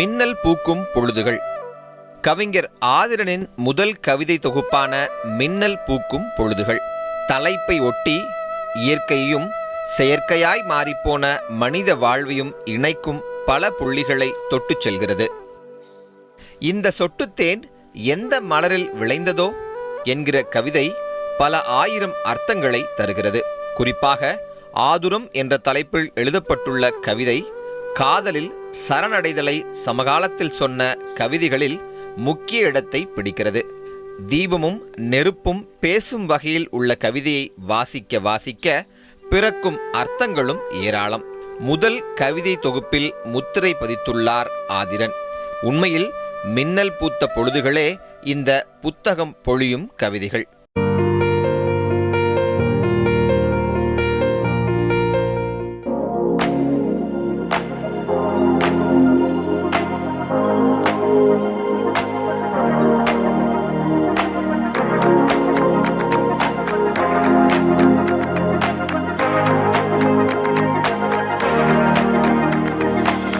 மின்னல் பூக்கும் பொழுதுகள். கவிஞர் ஆதிரனின் முதல் கவிதை தொகுப்பான மின்னல் பூக்கும் பொழுதுகள். தலைப்பை ஒட்டி இயற்கையையும் செயற்கையாய் மாறிப்போன மனித வாழ்வையும் இணைக்கும் பல புள்ளிகளை தொட்டுச் செல்கிறது. இந்த சொட்டுத்தேன் எந்த மலரில் விளைந்ததோ என்கிற கவிதை பல ஆயிரம் அர்த்தங்களை தருகிறது. குறிப்பாக ஆதுரம் என்ற தலைப்பில் எழுதப்பட்டுள்ள கவிதை காதலில் சரணடைதலை சமகாலத்தில் சொன்ன கவிதைகளில் முக்கிய இடத்தை பிடிக்கிறது. தீபமும் நெருப்பும் பேசும் வகையில் உள்ள கவிதையை வாசிக்க வாசிக்க பிறக்கும் அர்த்தங்களும் ஏராளம். முதல் கவிதை தொகுப்பில் முத்திரை பதித்துள்ளார் ஆதிரன். உண்மையில் மின்னல் பூத்த பொழுதுகளே இந்த புத்தகம் பொழியும் கவிதைகள்.